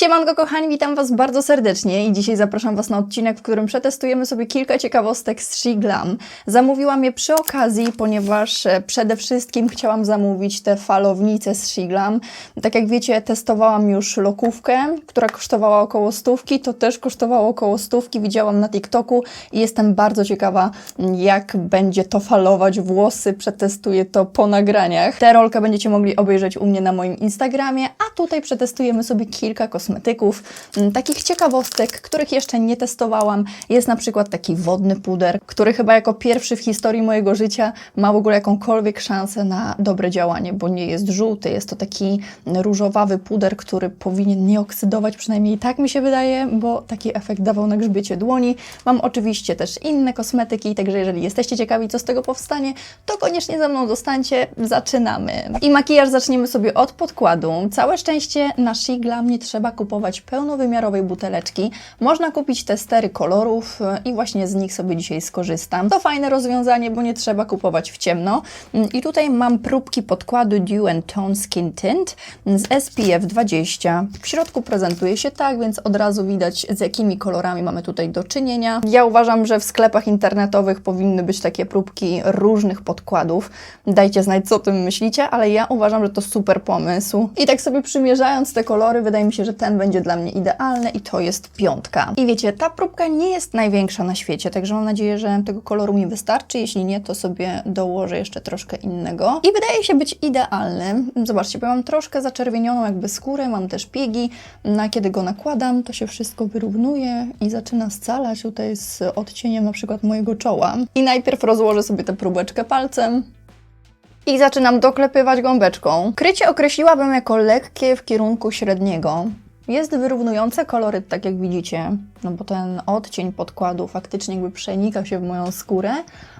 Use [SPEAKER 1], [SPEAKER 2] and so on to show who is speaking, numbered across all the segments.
[SPEAKER 1] Siemanko kochani, witam Was bardzo serdecznie i dzisiaj zapraszam Was na odcinek, w którym przetestujemy sobie kilka ciekawostek z She Glam. Zamówiłam je przy okazji, ponieważ e, przede wszystkim chciałam zamówić te falownice z She Glam. Tak jak wiecie, testowałam już lokówkę, która kosztowała około stówki, to też kosztowało około stówki, widziałam na TikToku i jestem bardzo ciekawa, jak będzie to falować włosy, przetestuję to po nagraniach. Tę rolkę będziecie mogli obejrzeć u mnie na moim Instagramie, a tutaj przetestujemy sobie kilka kosmetyków, m, takich ciekawostek, których jeszcze nie testowałam. Jest na przykład taki wodny puder, który chyba jako pierwszy w historii mojego życia ma w ogóle jakąkolwiek szansę na dobre działanie, bo nie jest żółty, jest to taki różowawy puder, który powinien nie oksydować, przynajmniej tak mi się wydaje, bo taki efekt dawał na grzbiecie dłoni. Mam oczywiście też inne kosmetyki, także jeżeli jesteście ciekawi, co z tego powstanie, to koniecznie ze mną zostańcie. Zaczynamy. I makijaż zaczniemy sobie od podkładu. Całe szczęście na She Glam nie trzeba kupować pełnowymiarowej buteleczki. Można kupić testery kolorów e, i właśnie z nich sobie dzisiaj skorzystam. To fajne rozwiązanie, bo nie trzeba kupować w ciemno. Mm, I tutaj mam próbki podkładu Dew and Tone Skin Tint z SPF 20. W środku prezentuje się tak, więc od razu widać z jakimi kolorami mamy tutaj do czynienia. Ja uważam, że w sklepach internetowych powinny być takie próbki różnych podkładów. Dajcie znać, co o tym myślicie, ale ja uważam, że to super pomysł. I tak sobie przymierzając te kolory, wydaje mi się, że ten będzie dla mnie idealny i to jest piątka. I wiecie, ta próbka nie jest największa na świecie, także mam nadzieję, że tego koloru mi wystarczy. Jeśli nie, to sobie dołożę jeszcze troszkę innego. I wydaje się być idealny. Zobaczcie, bo mam troszkę zaczerwienioną jakby skórę, mam też piegi. No, a kiedy go nakładam, to się wszystko wyrównuje i zaczyna scalać tutaj z odcieniem na przykład mojego czoła. I najpierw rozłożę sobie tę próbeczkę palcem. I zaczynam doklepywać gąbeczką. Krycie określiłabym jako lekkie w kierunku średniego. Jest wyrównujące koloryt, tak jak widzicie, no bo ten odcień podkładu faktycznie jakby przenika się w moją skórę,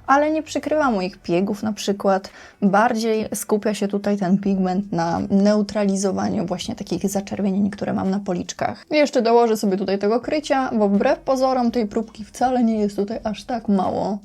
[SPEAKER 1] ale nie przykrywa moich piegów na przykład. Bardziej skupia się tutaj ten pigment na neutralizowaniu właśnie takich zaczerwienień, które mam na policzkach. Jeszcze dołożę sobie tutaj tego krycia, bo wbrew pozorom tej próbki wcale nie jest tutaj aż tak mało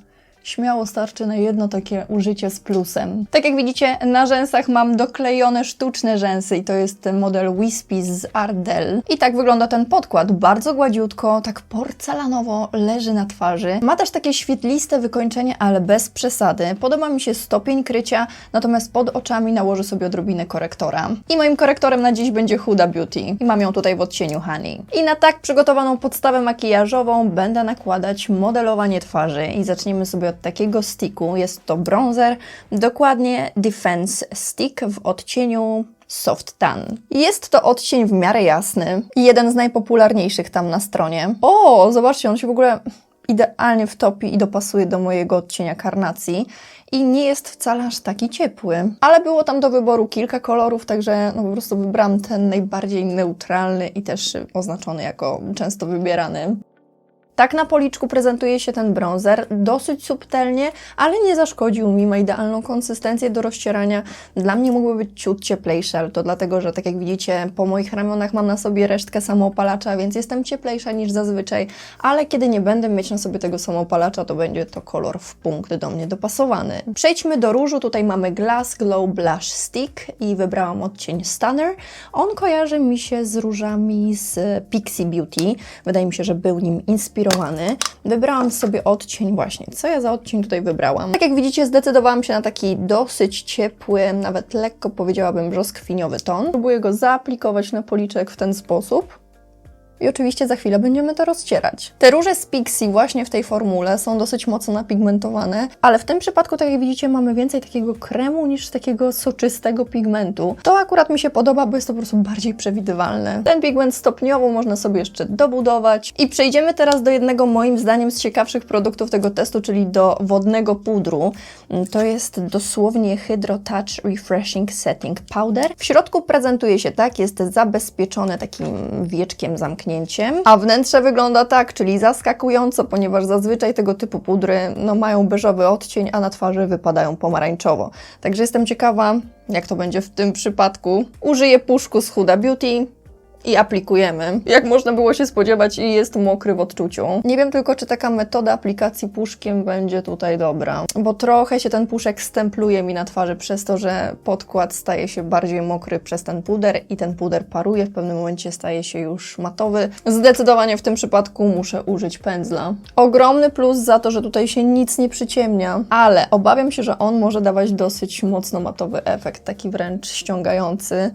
[SPEAKER 1] śmiało starczy na jedno takie użycie z plusem. Tak jak widzicie, na rzęsach mam doklejone sztuczne rzęsy i to jest model Wispy z Ardell. I tak wygląda ten podkład, bardzo gładziutko, tak porcelanowo leży na twarzy. Ma też takie świetliste wykończenie, ale bez przesady. Podoba mi się stopień krycia, natomiast pod oczami nałożę sobie odrobinę korektora. I moim korektorem na dziś będzie Huda Beauty. I mam ją tutaj w odcieniu Honey. I na tak przygotowaną podstawę makijażową będę nakładać modelowanie twarzy i zaczniemy sobie od takiego sticku. Jest to bronzer, dokładnie Defense Stick w odcieniu Soft Tan. Jest to odcień w miarę jasny i jeden z najpopularniejszych tam na stronie. O, zobaczcie, on się w ogóle idealnie wtopi i dopasuje do mojego odcienia karnacji i nie jest wcale aż taki ciepły. Ale było tam do wyboru kilka kolorów, także no po prostu wybrałam ten najbardziej neutralny i też oznaczony jako często wybierany. Tak na policzku prezentuje się ten bronzer, dosyć subtelnie, ale nie zaszkodził mi, ma idealną konsystencję do rozcierania. Dla mnie mógłby być ciut cieplejszy, ale to dlatego, że tak jak widzicie, po moich ramionach mam na sobie resztkę samoopalacza, więc jestem cieplejsza niż zazwyczaj, ale kiedy nie będę mieć na sobie tego samoopalacza, to będzie to kolor w punkt do mnie dopasowany. Przejdźmy do różu, tutaj mamy Glass Glow Blush Stick i wybrałam odcień Stunner. On kojarzy mi się z różami z Pixie Beauty, wydaje mi się, że był nim inspirowany Wybrałam sobie odcień właśnie. Co ja za odcień tutaj wybrałam? Tak jak widzicie, zdecydowałam się na taki dosyć ciepły, nawet lekko powiedziałabym brzoskwiniowy ton. Próbuję go zaaplikować na policzek w ten sposób. I oczywiście za chwilę będziemy to rozcierać. Te róże z Pixie właśnie w tej formule są dosyć mocno napigmentowane, ale w tym przypadku, tak jak widzicie, mamy więcej takiego kremu niż takiego soczystego pigmentu. To akurat mi się podoba, bo jest to po prostu bardziej przewidywalne. Ten pigment stopniowo można sobie jeszcze dobudować. I przejdziemy teraz do jednego moim zdaniem z ciekawszych produktów tego testu, czyli do wodnego pudru. To jest dosłownie Hydro Touch Refreshing Setting Powder. W środku prezentuje się tak, jest zabezpieczone takim wieczkiem zamkniętym zamknięciem, a wnętrze wygląda tak, czyli zaskakująco, ponieważ zazwyczaj tego typu pudry no, mają beżowy odcień, a na twarzy wypadają pomarańczowo. Także jestem ciekawa, jak to będzie w tym przypadku. Użyję puszku z Huda Beauty, i aplikujemy. Jak można było się spodziewać, jest mokry w odczuciu. Nie wiem tylko, czy taka metoda aplikacji puszkiem będzie tutaj dobra, bo trochę się ten puszek stempluje mi na twarzy przez to, że podkład staje się bardziej mokry przez ten puder i ten puder paruje, w pewnym momencie staje się już matowy. Zdecydowanie w tym przypadku muszę użyć pędzla. Ogromny plus za to, że tutaj się nic nie przyciemnia, ale obawiam się, że on może dawać dosyć mocno matowy efekt, taki wręcz ściągający.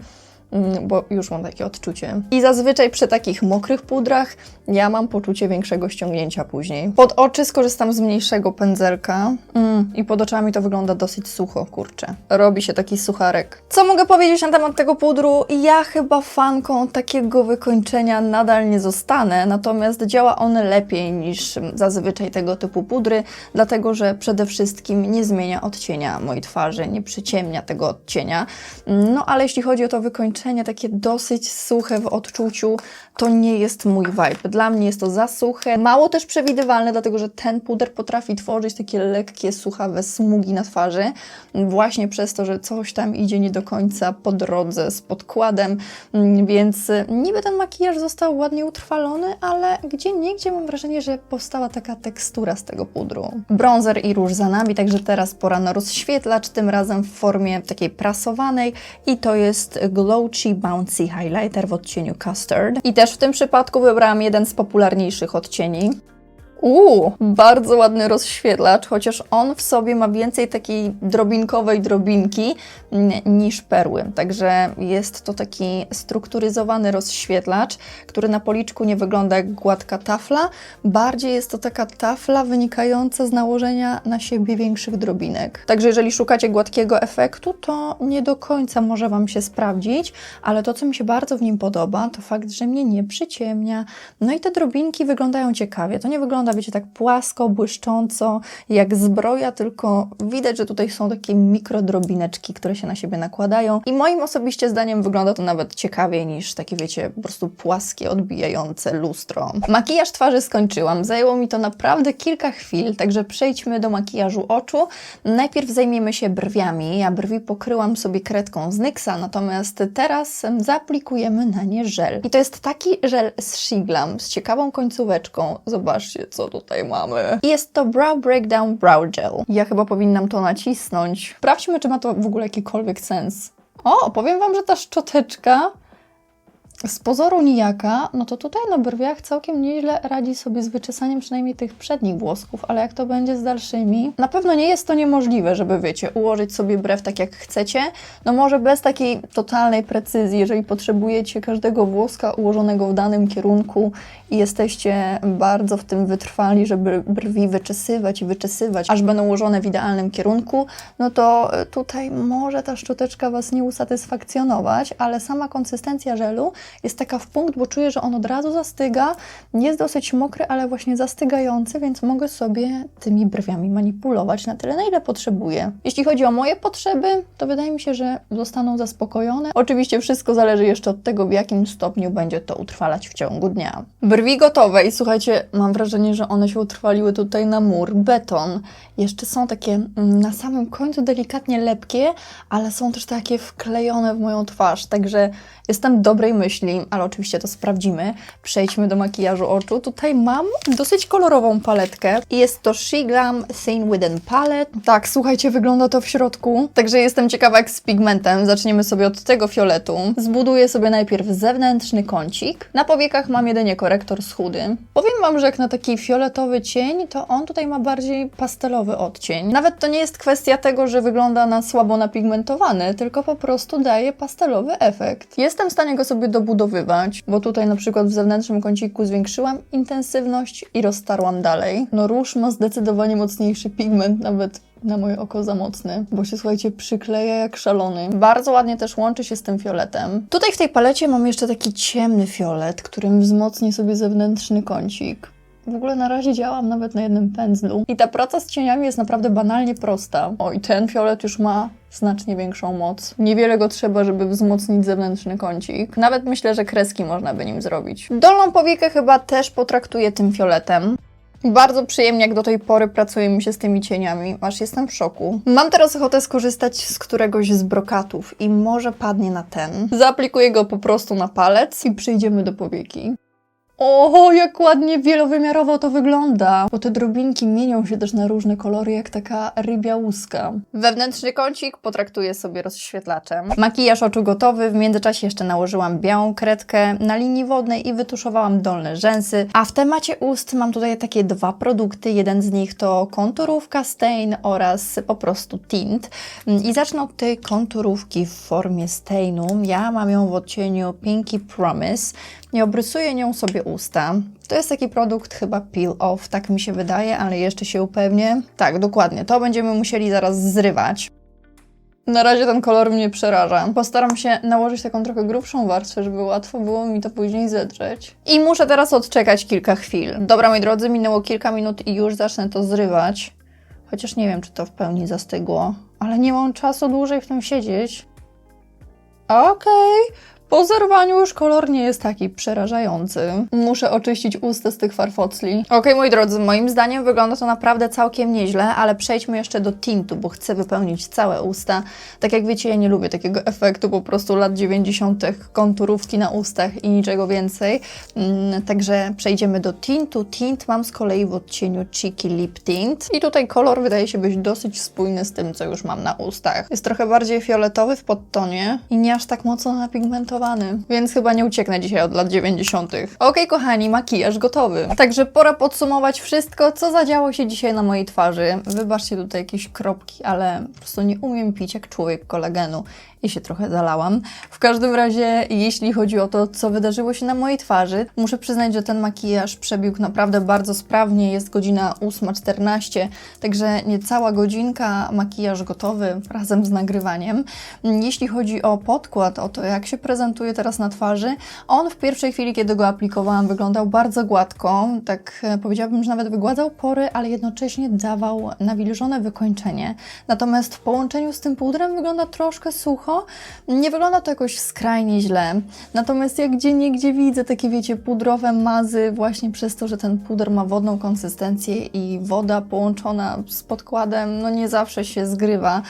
[SPEAKER 1] Mm, bo już mam takie odczucie. I zazwyczaj przy takich mokrych pudrach ja mam poczucie większego ściągnięcia później. Pod oczy skorzystam z mniejszego pędzelka mm, i pod oczami to wygląda dosyć sucho, kurczę. Robi się taki sucharek. Co mogę powiedzieć na temat tego pudru? Ja chyba fanką takiego wykończenia nadal nie zostanę, natomiast działa on lepiej niż zazwyczaj tego typu pudry, dlatego że przede wszystkim nie zmienia odcienia mojej twarzy, nie przyciemnia tego odcienia. No ale jeśli chodzi o to wykończenie, takie dosyć suche w odczuciu, to nie jest mój vibe. Dla mnie jest to za suche, mało też przewidywalne, dlatego że ten puder potrafi tworzyć takie lekkie, suchawe smugi na twarzy, właśnie przez to, że coś tam idzie nie do końca po drodze z podkładem, więc niby ten makijaż został ładnie utrwalony, ale gdzie niegdzie mam wrażenie, że powstała taka tekstura z tego pudru. Bronzer i róż za nami, także teraz pora na rozświetlacz, tym razem w formie takiej prasowanej i to jest Glowchi Bouncy Highlighter w odcieniu Custard. I też w tym przypadku wybrałam jeden z popularniejszych odcieni. Uuu, bardzo ładny rozświetlacz, chociaż on w sobie ma więcej takiej drobinkowej drobinki niż perły. Także jest to taki strukturyzowany rozświetlacz, który na policzku nie wygląda jak gładka tafla, bardziej jest to taka tafla wynikająca z nałożenia na siebie większych drobinek. Także jeżeli szukacie gładkiego efektu, to nie do końca może Wam się sprawdzić, ale to, co mi się bardzo w nim podoba, to fakt, że mnie nie przyciemnia. No i te drobinki wyglądają ciekawie. To nie wygląda, wiecie, tak płasko, błyszcząco, jak zbroja, tylko widać, że tutaj są takie mikrodrobineczki, które się na siebie nakładają. I moim osobiście zdaniem wygląda to nawet ciekawiej niż takie, wiecie, po prostu płaskie, odbijające lustro. Makijaż twarzy skończyłam. Zajęło mi to naprawdę kilka chwil, także przejdźmy do makijażu oczu. Najpierw zajmiemy się brwiami. Ja brwi pokryłam sobie kredką z NYXa, natomiast teraz em, zaaplikujemy na nie żel. I to jest taki żel z Shiglam, z ciekawą końcóweczką. Zobaczcie, co tutaj mamy. I Jest to Brow Breakdown Brow Gel. Ja chyba powinnam to nacisnąć. Sprawdźmy, czy ma to w ogóle jakikolwiek sens. O, powiem Wam, że ta szczoteczka z pozoru nijaka, no to tutaj na brwiach całkiem nieźle radzi sobie z wyczesaniem przynajmniej tych przednich włosków, ale jak to będzie z dalszymi? Na pewno nie jest to niemożliwe, żeby wiecie, ułożyć sobie brew tak jak chcecie. No może bez takiej totalnej precyzji, jeżeli potrzebujecie każdego włoska ułożonego w danym kierunku i jesteście bardzo w tym wytrwali, żeby brwi wyczesywać i wyczesywać, aż będą ułożone w idealnym kierunku, no to e, tutaj może ta szczoteczka Was nie usatysfakcjonować, ale sama konsystencja żelu jest taka w punkt, bo czuję, że on od razu zastyga, jest dosyć mokry, ale właśnie zastygający, więc mogę sobie tymi brwiami manipulować na tyle, na ile potrzebuję. Jeśli chodzi o moje potrzeby, to wydaje mi się, że zostaną zaspokojone. Oczywiście wszystko zależy jeszcze od tego, w jakim stopniu będzie to utrwalać w ciągu dnia. Brwi gotowe i słuchajcie, mam wrażenie, że one się utrwaliły tutaj na mur, beton. Jeszcze są takie mm, na samym końcu delikatnie lepkie, ale są też takie wklejone w moją twarz, także jestem dobrej myśli, ale oczywiście to sprawdzimy. Przejdźmy do makijażu oczu. Tutaj mam dosyć kolorową paletkę jest to She Glam Thin Within Palette. Tak, słuchajcie, wygląda to w środku, także jestem ciekawa jak z pigmentem. Zaczniemy sobie od tego fioletu. Zbuduję sobie najpierw zewnętrzny kącik. Na powiekach mam jedynie korektor z chudy. Powiem Wam, że jak na taki fioletowy cień, to on tutaj ma bardziej pastelowy odcień. Nawet to nie jest kwestia tego, że wygląda na słabo napigmentowany, tylko po prostu daje pastelowy efekt. Jestem w stanie go sobie dobudowywać, bo tutaj na przykład w zewnętrznym kąciku zwiększyłam intensywność i roztarłam dalej. No róż ma zdecydowanie mocniejszy pigment, nawet na moje oko za mocny, bo się słuchajcie, przykleja jak szalony. Bardzo ładnie też łączy się z tym fioletem. Tutaj w tej palecie mam jeszcze taki ciemny fiolet, którym wzmocnię sobie zewnętrzny kącik. W ogóle na razie działam nawet na jednym pędzlu. I ta praca z cieniami jest naprawdę banalnie prosta. Oj, ten fiolet już ma znacznie większą moc. Niewiele go trzeba, żeby wzmocnić zewnętrzny kącik. Nawet myślę, że kreski można by nim zrobić. Dolną powiekę chyba też potraktuję tym fioletem. Bardzo przyjemnie, jak do tej pory pracuje mi się z tymi cieniami, aż jestem w szoku. Mam teraz ochotę skorzystać z któregoś z brokatów i może padnie na ten. Zaaplikuję go po prostu na palec i przejdziemy do powieki. O, jak ładnie wielowymiarowo to wygląda, bo te drobinki mienią się też na różne kolory, jak taka rybia łuska. Wewnętrzny kącik potraktuję sobie rozświetlaczem. Makijaż oczu gotowy, w międzyczasie jeszcze nałożyłam białą kredkę na linii wodnej i wytuszowałam dolne rzęsy. A w temacie ust mam tutaj takie dwa produkty, jeden z nich to konturówka Stain oraz po prostu tint. I zacznę od tej konturówki w formie Stainu. Ja mam ją w odcieniu Pinky Promise. Nie obrysuję nią sobie usta. To jest taki produkt chyba peel off, tak mi się wydaje, ale jeszcze się upewnię. Tak, dokładnie. To będziemy musieli zaraz zrywać. Na razie ten kolor mnie przeraża. Postaram się nałożyć taką trochę grubszą warstwę, żeby łatwo było mi to później zedrzeć. I muszę teraz odczekać kilka chwil. Dobra, moi drodzy, minęło kilka minut i już zacznę to zrywać. Chociaż nie wiem, czy to w pełni zastygło. Ale nie mam czasu dłużej w tym siedzieć. Okej. Po zerwaniu już kolor nie jest taki przerażający. Muszę oczyścić usta z tych farfocli. Okej, moi drodzy, moim zdaniem wygląda to naprawdę całkiem nieźle, ale przejdźmy jeszcze do tintu, bo chcę wypełnić całe usta. Tak jak wiecie, ja nie lubię takiego efektu po prostu lat 90. konturówki na ustach i niczego więcej. Mm, także przejdziemy do tintu. Tint mam z kolei w odcieniu Cheeky Lip Tint. I tutaj kolor wydaje się być dosyć spójny z tym, co już mam na ustach. Jest trochę bardziej fioletowy w podtonie i nie aż tak mocno napigmentowany, więc chyba nie ucieknę dzisiaj od lat 90. Okej, kochani, makijaż gotowy. Także pora podsumować wszystko, co zadziało się dzisiaj na mojej twarzy. Wybaczcie tutaj jakieś kropki, ale po prostu nie umiem pić jak człowiek kolagenu i się trochę zalałam. W każdym razie, jeśli chodzi o to, co wydarzyło się na mojej twarzy, muszę przyznać, że ten makijaż przebiegł naprawdę bardzo sprawnie. Jest godzina 8.14, także niecała godzinka, makijaż gotowy razem z nagrywaniem. Jeśli chodzi o podkład, o to, jak się prezentuje teraz na twarzy, on w pierwszej chwili, kiedy go aplikowałam, wyglądał bardzo gładko. Tak e, powiedziałabym, że nawet wygładzał pory, ale jednocześnie dawał nawilżone wykończenie. Natomiast w połączeniu z tym pudrem wygląda troszkę sucho. Nie wygląda to jakoś skrajnie źle. Natomiast jak gdzie niegdzie widzę takie, wiecie, pudrowe mazy, właśnie przez to, że ten puder ma wodną konsystencję i woda połączona z podkładem, no nie zawsze się zgrywa.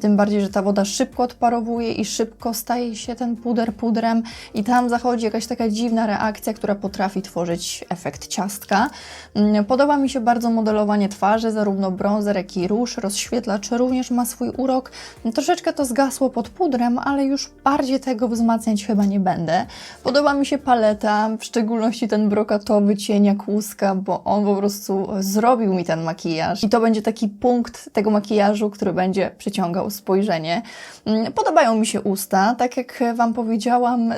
[SPEAKER 1] Tym bardziej, że ta woda szybko odparowuje i szybko staje się ten puder pudrem i tam zachodzi jakaś taka dziwna reakcja, która potrafi tworzyć efekt ciastka. Mm, Podoba mi się bardzo modelowanie twarzy, zarówno bronzer, jak i róż. Rozświetlacz również ma swój urok. Troszeczkę to zgasło pod pudrem, ale już bardziej tego wzmacniać chyba nie będę. Podoba mi się paleta, w szczególności ten brokatowy cień jak łuska, bo on po prostu zrobił mi ten makijaż. I to będzie taki punkt tego makijażu, który będzie przyciągał spojrzenie. Mm, Podobają mi się usta. Tak jak Wam powiedziałam,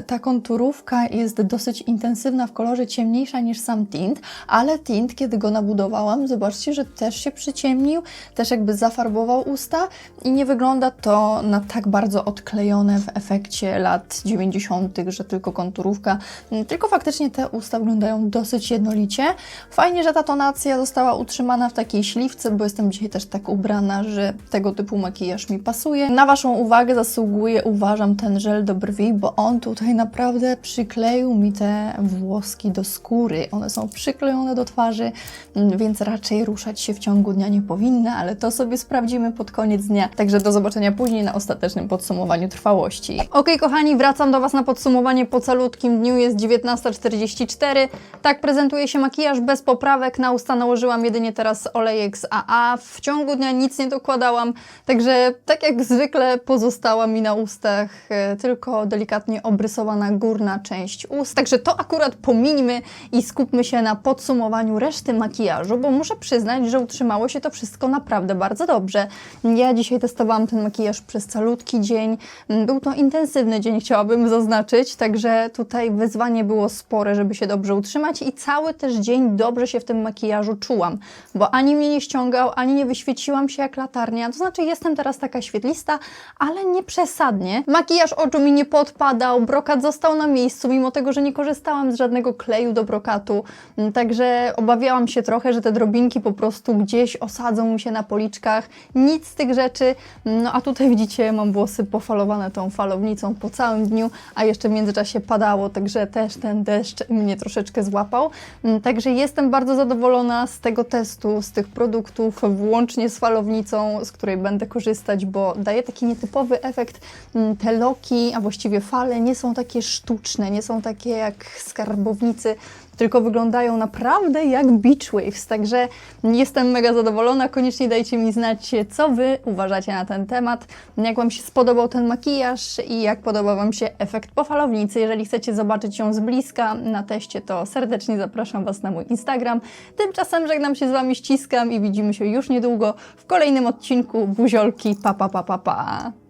[SPEAKER 1] ta konturówka jest dosyć intensywna w kolorze, ciemniejsza niż sam tint, ale tint, kiedy go nabudowałam, zobaczcie, że też się przyciemnił, też jakby zafarbował usta i nie wygląda to na tak bardzo odklejone w efekcie lat 90., że tylko konturówka, Mm, tylko faktycznie te usta wyglądają dosyć jednolicie. Fajnie, że ta tonacja została utrzymana w takiej śliwce, bo jestem dzisiaj też tak ubrana, że tego typu makijaż mi pasuje. Na Waszą uwagę zasługuje, uważam, ten żel do brwi, bo on tutaj naprawdę przykleił mi te włoski do skóry. One są przyklejone do twarzy, mm, więc raczej ruszać się w ciągu dnia nie powinny, ale to sobie sprawdzimy pod koniec dnia. Także do zobaczenia później na ostatecznym podsumowaniu trwałości. Ok, kochani, wracam do Was na podsumowanie po calutkim dniu. Jest 19.44. Tak prezentuje się makijaż bez poprawek. Na usta nałożyłam jedynie teraz olejek z AA. W ciągu dnia nic nie dokładałam, także tak jak zwykle pozostała mi na ustach e, tylko delikatnie obrysowana górna część ust. Także to akurat pomińmy i skupmy się na podsumowaniu reszty makijażu, bo muszę przyznać, że utrzymało się to wszystko naprawdę bardzo dobrze. Ja dzisiaj testowałam ten makijaż przez calutki dzień. Był to intensywny dzień, chciałabym zaznaczyć, także tutaj wyzwanie było spore, żeby się dobrze utrzymać i cały też dzień dobrze się w tym makijażu czułam, bo ani mnie nie ściągał, ani nie wyświeciłam się jak latarnia. To znaczy jestem teraz taka świetlista, ale nie przesadnie. Makijaż oczu mi nie podpadł, padał, brokat został na miejscu, mimo tego, że nie korzystałam z żadnego kleju do brokatu. Mm, Także obawiałam się trochę, że te drobinki po prostu gdzieś osadzą mi się na policzkach. Nic z tych rzeczy. No a tutaj widzicie, mam włosy pofalowane tą falownicą po całym dniu, a jeszcze w międzyczasie padało, także też ten deszcz mnie troszeczkę złapał. Mm, Także jestem bardzo zadowolona z tego testu, z tych produktów, włącznie z falownicą, z której będę korzystać, bo daje taki nietypowy efekt. Mm, Te loki, a właściwie fale nie są takie sztuczne, nie są takie jak skarbownicy, tylko wyglądają naprawdę jak beach waves. Także jestem mega zadowolona. Koniecznie dajcie mi znać, co Wy uważacie na ten temat. Jak Wam się spodobał ten makijaż i jak podoba Wam się efekt po falownicy. Jeżeli chcecie zobaczyć ją z bliska na teście, to serdecznie zapraszam Was na mój Instagram. Tymczasem żegnam się z Wami, ściskam i widzimy się już niedługo w kolejnym odcinku Buziolki. Pa, pa, pa, pa, pa.